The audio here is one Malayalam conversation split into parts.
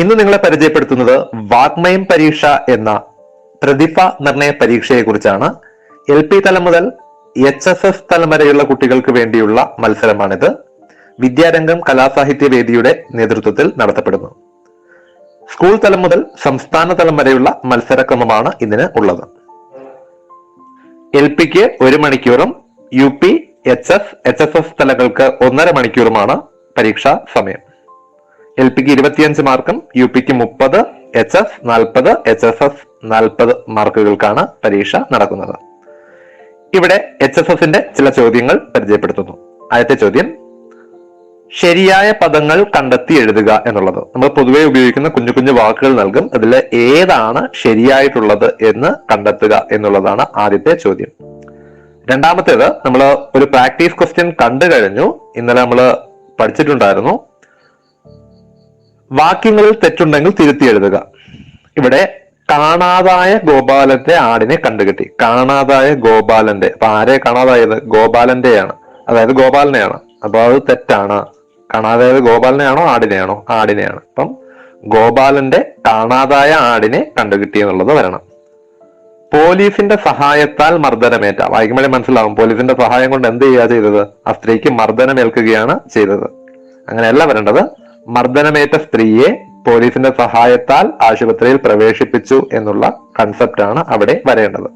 ഇന്ന് നിങ്ങളെ പരിചയപ്പെടുത്തുന്നത് വാഗ്മയം പരീക്ഷ എന്ന പ്രതിഭ നിർണയ പരീക്ഷയെ കുറിച്ചാണ്. എൽ പി തലം മുതൽ എച്ച് എസ് എസ് തലം വരെയുള്ള കുട്ടികൾക്ക് വേണ്ടിയുള്ള മത്സരമാണിത്. വിദ്യാരംഗം കലാസാഹിത്യ വേദിയുടെ നേതൃത്വത്തിൽ നടത്തപ്പെടുന്നു. സ്കൂൾ തലം മുതൽ സംസ്ഥാന തലം വരെയുള്ള മത്സരക്രമമാണ് ഇതിന് ഉള്ളത്. എൽ പിക്ക് ഒരു മണിക്കൂറും U P H S H S S തലങ്ങൾക്ക് ഒന്നര മണിക്കൂറുമാണ് പരീക്ഷാ സമയം. എൽ പിക്ക് ഇരുപത്തിയഞ്ച് മാർക്കും യു പിക്ക് മുപ്പത് എച്ച് എഫ് നാൽപ്പത് എച്ച് എഫ് എഫ് നാൽപ്പത് മാർക്കുകൾക്കാണ് പരീക്ഷ നടക്കുന്നത്. ഇവിടെ എച്ച് എഫ് എഫിന്റെ ചില ചോദ്യങ്ങൾ പരിചയപ്പെടുത്തുന്നു. ആദ്യത്തെ ചോദ്യം ശരിയായ പദങ്ങൾ കണ്ടെത്തി എഴുതുക എന്നുള്ളത്. നമ്മൾ പൊതുവെ ഉപയോഗിക്കുന്ന കുഞ്ഞു കുഞ്ഞു വാക്കുകൾ നൽകും. അതിൽ ഏതാണ് ശരിയായിട്ടുള്ളത് എന്ന് കണ്ടെത്തുക എന്നുള്ളതാണ് ആദ്യത്തെ ചോദ്യം. രണ്ടാമത്തേത് നമ്മൾ ഒരു പ്രാക്ടീസ് ക്വസ്റ്റ്യൻ കണ്ടു കഴിഞ്ഞു. ഇന്നലെ നമ്മൾ പഠിച്ചിട്ടുണ്ടായിരുന്നു. വാക്യങ്ങളിൽ തെറ്റുണ്ടെങ്കിൽ തിരുത്തി എഴുതുക. ഇവിടെ കാണാതായ ഗോപാലന്റെ ആടിനെ കണ്ടുകിട്ടി. കാണാതായ ഗോപാലന്റെ. അപ്പൊ ആരെ കാണാതായത്? ഗോപാലന്റെയാണ്. അതായത് ഗോപാലനെയാണ്. അപ്പൊ അത് തെറ്റാണ്. കാണാതായത് ഗോപാലനെയാണോ ആടിനെയാണോ? ആടിനെയാണ്. അപ്പം ഗോപാലന്റെ കാണാതായ ആടിനെ കണ്ടുകിട്ടി എന്നുള്ളത് വരണം. പോലീസിന്റെ സഹായത്താൽ മർദ്ദനമേറ്റ. വായിക്കുമ്പോഴേ മനസ്സിലാവും. പോലീസിന്റെ സഹായം കൊണ്ട് എന്ത് ചെയ്യുക ചെയ്തത്? ആ സ്ത്രീക്ക് മർദ്ദനമേൽക്കുകയാണ് ചെയ്തത്. അങ്ങനെയല്ല വരേണ്ടത്. മർദ്ദനമേറ്റ സ്ത്രീയെ പോലീസിന്റെ സഹായത്താൽ ആശുപത്രിയിൽ പ്രവേശിപ്പിച്ചു എന്നുള്ള കൺസെപ്റ്റാണ് അവിടെ വരേണ്ടത്.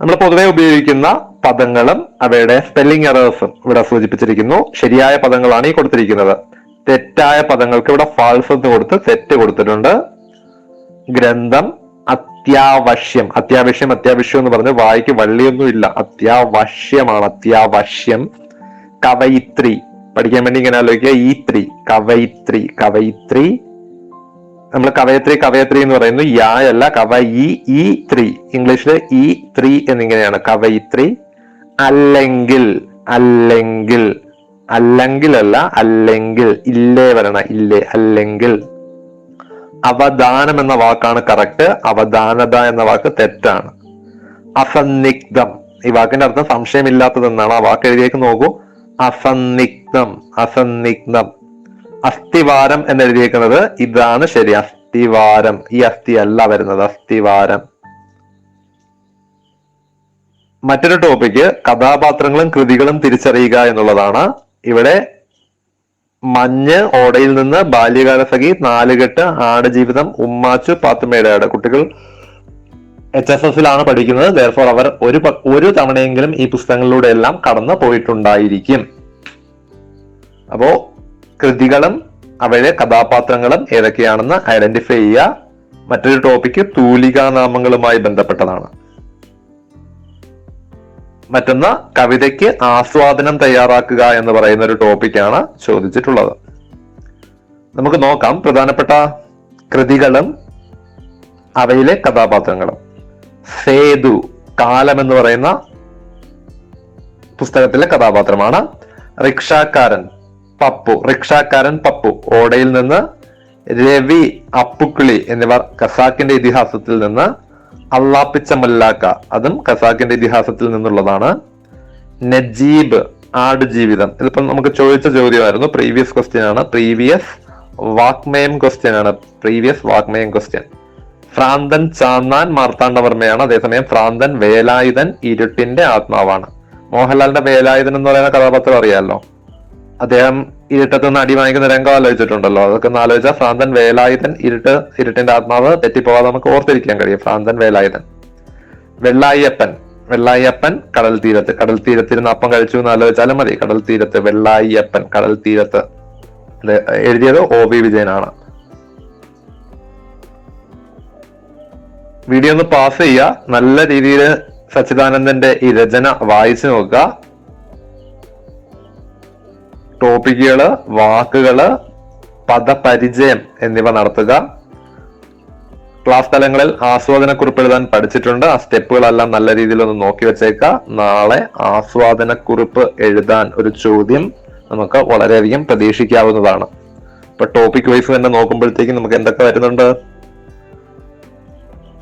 നമ്മൾ പൊതുവെ ഉപയോഗിക്കുന്ന പദങ്ങളും അവയുടെ സ്പെല്ലിംഗ് എറേഴ്സും ഇവിടെ സൂചിപ്പിച്ചിരിക്കുന്നു. ശരിയായ പദങ്ങളാണ് ഈ കൊടുത്തിരിക്കുന്നത്. തെറ്റായ പദങ്ങൾക്ക് ഇവിടെ ഫാൾസ് എന്ന് കൊടുത്ത് തെറ്റ് കൊടുത്തിട്ടുണ്ട്. ഗ്രന്ഥം അത്യാവശ്യം അത്യാവശ്യം അത്യാവശ്യം എന്ന് പറഞ്ഞ് വായിക്ക് വള്ളിയൊന്നും ഇല്ല അത്യാവശ്യമാണ് അത്യാവശ്യം. കവയിത്രി. പഠിക്കാൻ വേണ്ടി ഇങ്ങനെ ആലോചിക്കുക. ഈ ത്രീ കവയിത്രി കവയിത്രി. നമ്മൾ കവയത്രി കവയത്രി എന്ന് പറയുന്നു. യാ അല്ല കവ ഈ ത്രീ ഇംഗ്ലീഷിൽ ഈ ത്രീ എന്നിങ്ങനെയാണ്. കവയിത്രി. അല്ലെങ്കിൽ അല്ലെങ്കിൽ. അല്ലെങ്കിൽ അല്ല അല്ലെങ്കിൽ. ഇല്ലേ വരണ ഇല്ലേ അല്ലെങ്കിൽ. അവദാനം എന്ന വാക്കാണ് കറക്റ്റ് അവദാനത എന്ന വാക്ക് തെറ്റാണ്. അസന്നിഗ്ധം. ഈ വാക്കിന്റെ അർത്ഥം സംശയമില്ലാത്തതെന്നാണ്. ആ വാക്ക് എഴുതിയേക്ക് നോക്കൂ. അസന്നിഗ്ധം അസന്നിഗ്ധം. അസ്ഥിവാരം എന്ന് എഴുതിയേക്കുന്നത് ഇതാണ് ശരി അസ്ഥിവാരം. ഈ അസ്ഥി അല്ല വരുന്നത് അസ്ഥിവാരം. മറ്റൊരു ടോപ്പിക് കഥാപാത്രങ്ങളും കൃതികളും തിരിച്ചറിയുക എന്നുള്ളതാണ്. ഇവിടെ മഞ്ഞ് ഓടയിൽ നിന്ന് ബാല്യകാലസഖി നാലുകെട്ട് ആടുജീവിതം ഉമ്മാച്ചു പാത്തുമേടെ ആട് കുട്ടികൾ എച്ച് എസ് എസിലാണ് പഠിക്കുന്നത്. ദയർഫോർ അവർ ഒരു ഒരു തവണയെങ്കിലും ഈ പുസ്തകങ്ങളിലൂടെ എല്ലാം കടന്നു പോയിട്ടുണ്ടായിരിക്കും. അപ്പോ കൃതികളും അവയുടെ കഥാപാത്രങ്ങളും ഏതൊക്കെയാണെന്ന് ഐഡന്റിഫൈ ചെയ്യുക. മറ്റൊരു ടോപ്പിക്ക് തൂലികാനാമങ്ങളുമായി ബന്ധപ്പെട്ടതാണ്. മറ്റൊന്ന് കവിതയ്ക്ക് ആസ്വാദനം തയ്യാറാക്കുക എന്ന് പറയുന്ന ഒരു ടോപ്പിക്കാണ് ചോദിച്ചിട്ടുള്ളത്. നമുക്ക് നോക്കാം. പ്രധാനപ്പെട്ട കൃതികളും അവയിലെ കഥാപാത്രങ്ങളും. സേതു കാലം എന്ന് പറയുന്ന പുസ്തകത്തിലെ കഥാപാത്രമാണ് റിക്ഷാക്കാരൻ പപ്പു. റിക്ഷാക്കാരൻ പപ്പു. ഓടയിൽ നിന്ന് രവി അപ്പുക്കിളി എന്നിവർ ഖസാക്കിന്റെ ഇതിഹാസത്തിൽ നിന്ന് അള്ളാപ്പിച്ച മല്ലാക്ക. അതും ഖസാക്കിന്റെ ഇതിഹാസത്തിൽ നിന്നുള്ളതാണ്. നജീബ് ആട് ജീവിതം. ഇതിപ്പം നമുക്ക് ചോദിച്ച ചോദ്യമായിരുന്നു. പ്രീവിയസ് ക്വസ്റ്റ്യൻ ആണ്. പ്രീവിയസ് വാക്മയം ക്വസ്റ്റ്യൻ ആണ്. പ്രീവിയസ് വാക്മയം ക്വസ്റ്റ്യൻ ഭ്രാന്തൻ ചാന്നാൻ മാർത്താണ്ഡവർമ്മയാണ്. അതേസമയം ഭ്രാന്തൻ വേലായുധൻ ഇരുട്ടിന്റെ ആത്മാവാണ്. മോഹൻലാലിന്റെ വേലായുധൻ എന്ന് പറയുന്ന കഥാപാത്രം അറിയാമല്ലോ അദ്ദേഹം ഇരുട്ടത്ത് നിന്ന് അടി വാങ്ങിക്കുന്ന രംഗം ആലോചിച്ചിട്ടുണ്ടല്ലോ. അതൊക്കെ ഒന്ന് ആലോചിച്ചാൽ ഭ്രാന്തൻ വേലായുധൻ ഇരുട്ട് ഇരുട്ടിന്റെ ആത്മാവ് തെറ്റിപ്പോവാതെ നമുക്ക് ഓർത്തിരിക്കാൻ കഴിയും. ഭ്രാന്തൻ വേലായുധൻ. വെള്ളായിയപ്പൻ. വെള്ളായിയപ്പൻ കടൽ തീരത്ത്. കടൽ തീരത്തിരുന്ന് അപ്പം കഴിച്ചു എന്ന് ആലോചിച്ചാലും മതി. കടൽ തീരത്ത് വെള്ളായിയപ്പൻ കടൽ തീരത്ത്. എഴുതിയത് ഒ വി വിജയനാണ്. വീഡിയോ ഒന്ന് പാസ് ചെയ്യുക. നല്ല രീതിയിൽ സച്ചിദാനന്ദന്റെ ഈ രചന വായിച്ചു നോക്കുക. ടോപ്പിക്കുകൾ വാക്കുകൾ പദപരിചയം എന്നിവ നടത്തുക. ക്ലാസ് തലങ്ങളിൽ ആസ്വാദന കുറിപ്പ് എഴുതാൻ പഠിച്ചിട്ടുണ്ട്. ആ സ്റ്റെപ്പുകളെല്ലാം നല്ല രീതിയിൽ ഒന്ന് നോക്കി വെച്ചേക്ക നാളെ ആസ്വാദന കുറിപ്പ് എഴുതാൻ ഒരു ചോദ്യം നമുക്ക് വളരെയധികം പ്രതീക്ഷിക്കാവുന്നതാണ്. ഇപ്പൊ ടോപ്പിക് വൈസ് തന്നെ നോക്കുമ്പോഴത്തേക്കും നമുക്ക് എന്തൊക്കെ വരുന്നുണ്ട്?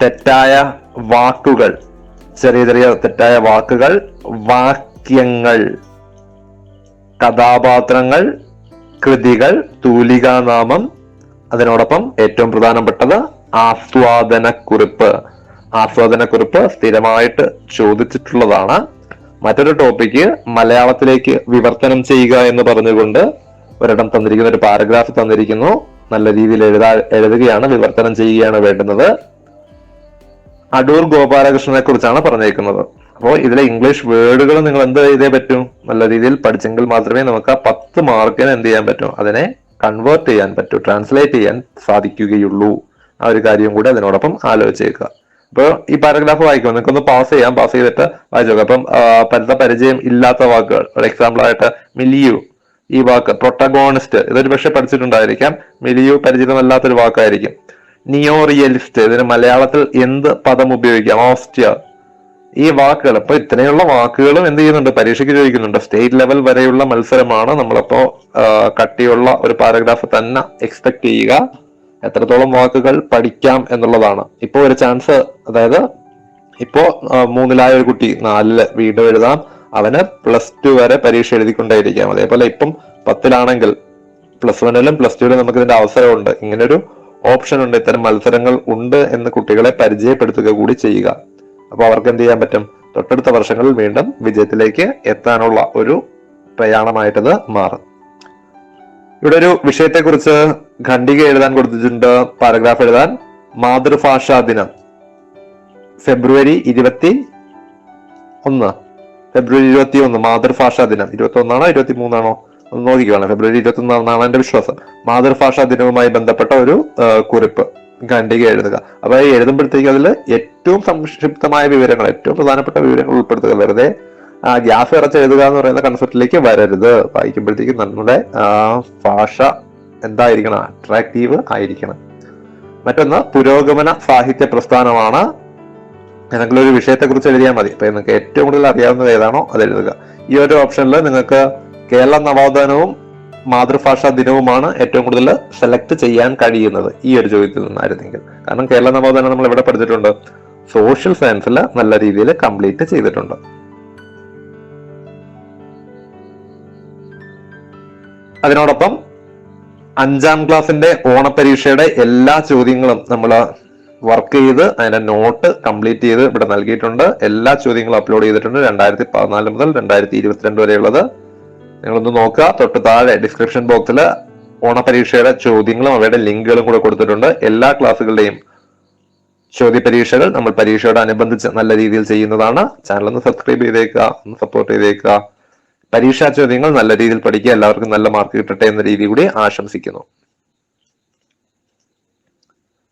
തെറ്റായ വാക്കുകൾ ചെറിയ ചെറിയ തെറ്റായ വാക്കുകൾ വാക്യങ്ങൾ കഥാപാത്രങ്ങൾ കൃതികൾ തൂലികാനാമം അതിനോടൊപ്പം ഏറ്റവും പ്രധാനപ്പെട്ടത് ആസ്വാദനക്കുറിപ്പ്. ആസ്വാദനക്കുറിപ്പ് സ്ഥിരമായിട്ട് ചോദിച്ചിട്ടുള്ളതാണ്. മറ്റൊരു ടോപ്പിക്ക് മലയാളത്തിലേക്ക് വിവർത്തനം ചെയ്യുക എന്ന് പറഞ്ഞുകൊണ്ട് ഒരിടം തന്നിരിക്കുന്ന ഒരു പാരഗ്രാഫ് തന്നിരിക്കുന്നു. നല്ല രീതിയിൽ എഴുതാ എഴുതുകയാണ് വിവർത്തനം ചെയ്യുകയാണ് വേണ്ടുന്നത്. അടൂർ ഗോപാലകൃഷ്ണനെ കുറിച്ചാണ് പറഞ്ഞേക്കുന്നത്. അപ്പോൾ ഇതിലെ ഇംഗ്ലീഷ് വേർഡുകൾ നിങ്ങൾ എന്ത് ചെയ്തേ പറ്റും? നല്ല രീതിയിൽ പഠിച്ചെങ്കിൽ മാത്രമേ നമുക്ക് ആ പത്ത് മാർക്കിന് എന്ത് ചെയ്യാൻ പറ്റും? അതിനെ കൺവേർട്ട് ചെയ്യാൻ പറ്റൂ ട്രാൻസ്ലേറ്റ് ചെയ്യാൻ സാധിക്കുകയുള്ളൂ. ആ ഒരു കാര്യം കൂടി അതിനോടൊപ്പം ആലോചിച്ചേക്കുക. അപ്പോൾ ഈ പാരഗ്രാഫ് നിങ്ങൾക്ക് ഒന്ന് പാസ് ചെയ്യാം. പാസ് ചെയ്തിട്ട് വായിച്ചു നോക്കാം. അപ്പം പലത പരിചയം ഇല്ലാത്ത വാക്കുകൾ. ഒരു എക്സാമ്പിൾ ആയിട്ട് മിലിയു ഈ വാക്ക് പ്രൊട്ടഗോണിസ്റ്റ് ഇതൊരു പക്ഷെ പഠിച്ചിട്ടുണ്ടായിരിക്കാം. മിലിയു പരിചിതമല്ലാത്തൊരു വാക്കായിരിക്കും. നിയോ റിയലിസ്റ്റ് ഇതിന് മലയാളത്തിൽ എന്ത് പദം ഉപയോഗിക്കാം? ഓസ്റ്റിയ ഈ വാക്കുകൾ ഇപ്പൊ ഇത്രയുള്ള വാക്കുകളും എന്ത് ചെയ്യുന്നുണ്ട്? പരീക്ഷയ്ക്ക് ചോദിക്കുന്നുണ്ട്. സ്റ്റേറ്റ് ലെവൽ വരെയുള്ള മത്സരമാണ് നമ്മളിപ്പോ കട്ടിയുള്ള ഒരു പാരഗ്രാഫ് തന്നെ എക്സ്പെക്ട് ചെയ്യുക. എത്രത്തോളം വാക്കുകൾ പഠിക്കാം എന്നുള്ളതാണ്. ഇപ്പോ ഒരു ചാൻസ് അതായത് ഇപ്പോ മൂന്നിലായ ഒരു കുട്ടി നാലിൽ വീണ്ടും എഴുതാം. അവന് പ്ലസ് ടു വരെ പരീക്ഷ എഴുതിക്കൊണ്ടേയിരിക്കാം. അതേപോലെ ഇപ്പം പത്തിലാണെങ്കിൽ പ്ലസ് വണ്ണിലും പ്ലസ് ടുവിലും നമുക്ക് ഇതിന്റെ അവസരമുണ്ട്. ഇങ്ങനൊരു ഓപ്ഷൻ ഉണ്ട് ഇത്തരം മത്സരങ്ങൾ ഉണ്ട് എന്ന് കുട്ടികളെ പരിചയപ്പെടുത്തുക കൂടി ചെയ്യുക. അപ്പൊ അവർക്ക് എന്ത് ചെയ്യാൻ പറ്റും? തൊട്ടടുത്ത വർഷങ്ങളിൽ വീണ്ടും വിജയത്തിലേക്ക് എത്താനുള്ള ഒരു പ്രയാണമായിട്ടത് മാറും. ഇവിടെ ഒരു വിഷയത്തെക്കുറിച്ച് ഖണ്ഡിക എഴുതാൻ കൊടുത്തിട്ടുണ്ട്. പാരഗ്രാഫ് എഴുതാൻ മാതൃഭാഷാ ദിനം. ഫെബ്രുവരി ഇരുപത്തി ഒന്ന്. ഫെബ്രുവരി ഇരുപത്തി ഒന്ന് മാതൃഭാഷാ ദിനം. ഇരുപത്തി ഒന്നാണോ ഇരുപത്തി മൂന്നാണോ? നോക്കിക്കോളാം ഫെബ്രുവരി ഇരുപത്തി ഒന്നാണെന്നാണ് എന്റെ വിശ്വാസം. മാതൃഭാഷാ ദിനവുമായി ബന്ധപ്പെട്ട ഒരു കുറിപ്പ് ഖണ്ഡിക എഴുതുക. അപ്പൊ എഴുതുമ്പോഴത്തേക്ക് അതിൽ ഏറ്റവും സംക്ഷിപ്തമായ വിവരങ്ങൾ ഏറ്റവും പ്രധാനപ്പെട്ട വിവരങ്ങൾ ഉൾപ്പെടുത്തുക. വെറുതെ ആ ഗ്യാസ് ഇറച്ച് എഴുതുക എന്ന് പറയുന്ന കൺസെപ്റ്റിലേക്ക് വരരുത്. വായിക്കുമ്പോഴത്തേക്ക് നമ്മുടെ ഭാഷ എന്തായിരിക്കണം? അട്രാക്റ്റീവ് ആയിരിക്കണം. മറ്റൊന്ന് പുരോഗമന സാഹിത്യ പ്രസ്ഥാനമാണ്. ഏതെങ്കിലും ഒരു വിഷയത്തെക്കുറിച്ച് എഴുതിയാൽ മതി. അപ്പൊ നിങ്ങൾക്ക് ഏറ്റവും കൂടുതൽ അറിയാവുന്നത് ഏതാണോ അത് എഴുതുക. ഈ ഒരു ഓപ്ഷനിൽ നിങ്ങൾക്ക് കേരള നവോത്ഥാനവും മാതൃഭാഷാ ദിനവുമാണ് ഏറ്റവും കൂടുതൽ സെലക്ട് ചെയ്യാൻ കഴിയുന്നത് ഈ ഒരു ചോദ്യത്തിൽ നിന്നായിരുന്നെങ്കിൽ. കാരണം കേരള നവോത്ഥാനം നമ്മൾ എവിടെ പഠിച്ചിട്ടുണ്ട്? സോഷ്യൽ സയൻസിൽ നല്ല രീതിയിൽ കംപ്ലീറ്റ് ചെയ്തിട്ടുണ്ട്. അതിനോടൊപ്പം അഞ്ചാം ക്ലാസ്സിന്റെ ഓണപരീക്ഷയുടെ എല്ലാ ചോദ്യങ്ങളും നമ്മൾ വർക്ക് ചെയ്ത് അതിന്റെ നോട്ട് കംപ്ലീറ്റ് ചെയ്ത് ഇവിടെ നൽകിയിട്ടുണ്ട്. എല്ലാ ചോദ്യങ്ങളും അപ്ലോഡ് ചെയ്തിട്ടുണ്ട്. രണ്ടായിരത്തി പതിനാല് മുതൽ രണ്ടായിരത്തി ഇരുപത്തിരണ്ട് വരെയുള്ളത്. നിങ്ങളൊന്ന് നോക്കുക. തൊട്ട് താഴെ ഡിസ്ക്രിപ്ഷൻ ബോക്സിൽ ഓണപരീക്ഷയുടെ ചോദ്യങ്ങളും അവയുടെ ലിങ്കുകളും കൂടെ കൊടുത്തിട്ടുണ്ട്. എല്ലാ ക്ലാസ്സുകളുടെയും ചോദ്യ പരീക്ഷകൾ നമ്മൾ പരീക്ഷയോട് അനുബന്ധിച്ച് നല്ല രീതിയിൽ ചെയ്യുന്നതാണ്. ചാനൽ ഒന്ന് സബ്സ്ക്രൈബ് ചെയ്തേക്കുക ഒന്ന് സപ്പോർട്ട് ചെയ്തേക്കുക. പരീക്ഷാ ചോദ്യങ്ങൾ നല്ല രീതിയിൽ പഠിക്കുക എല്ലാവർക്കും നല്ല മാർക്ക് കിട്ടട്ടെ എന്ന രീതി കൂടി ആശംസിക്കുന്നു.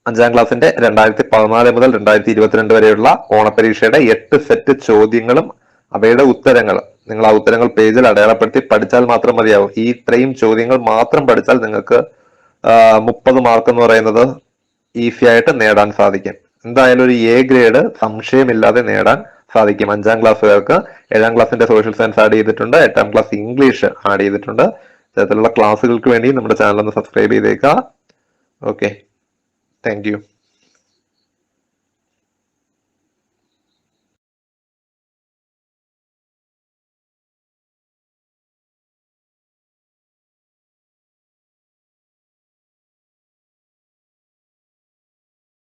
അഞ്ചാം ക്ലാസ്സിന്റെ രണ്ടായിരത്തി പതിനാല് മുതൽ രണ്ടായിരത്തി ഇരുപത്തിരണ്ട് വരെയുള്ള ഓണപരീക്ഷയുടെ എട്ട് സെറ്റ് ചോദ്യങ്ങളും അവയുടെ ഉത്തരങ്ങൾ. നിങ്ങൾ ആ ഉത്തരങ്ങൾ പേജിൽ അടയാളപ്പെടുത്തി പഠിച്ചാൽ മാത്രം മതിയാവും. ഈ ഇത്രയും ചോദ്യങ്ങൾ മാത്രം പഠിച്ചാൽ നിങ്ങൾക്ക് മുപ്പത് മാർക്ക് എന്ന് പറയുന്നത് ഈസി ആയിട്ട് നേടാൻ സാധിക്കും. എന്തായാലും ഒരു എ ഗ്രേഡ് സംശയമില്ലാതെ നേടാൻ സാധിക്കും. അഞ്ചാം ക്ലാസ്സുകാർക്ക് ഏഴാം ക്ലാസ്സിന്റെ സോഷ്യൽ സയൻസ് ആഡ് ചെയ്തിട്ടുണ്ട്. എട്ടാം ക്ലാസ് ഇംഗ്ലീഷ് ആഡ് ചെയ്തിട്ടുണ്ട്. ഇത്തരത്തിലുള്ള ക്ലാസ്സുകൾക്ക് വേണ്ടി നമ്മുടെ ചാനൽ ഒന്ന് സബ്സ്ക്രൈബ് ചെയ്തേക്കുക ഓക്കെ താങ്ക്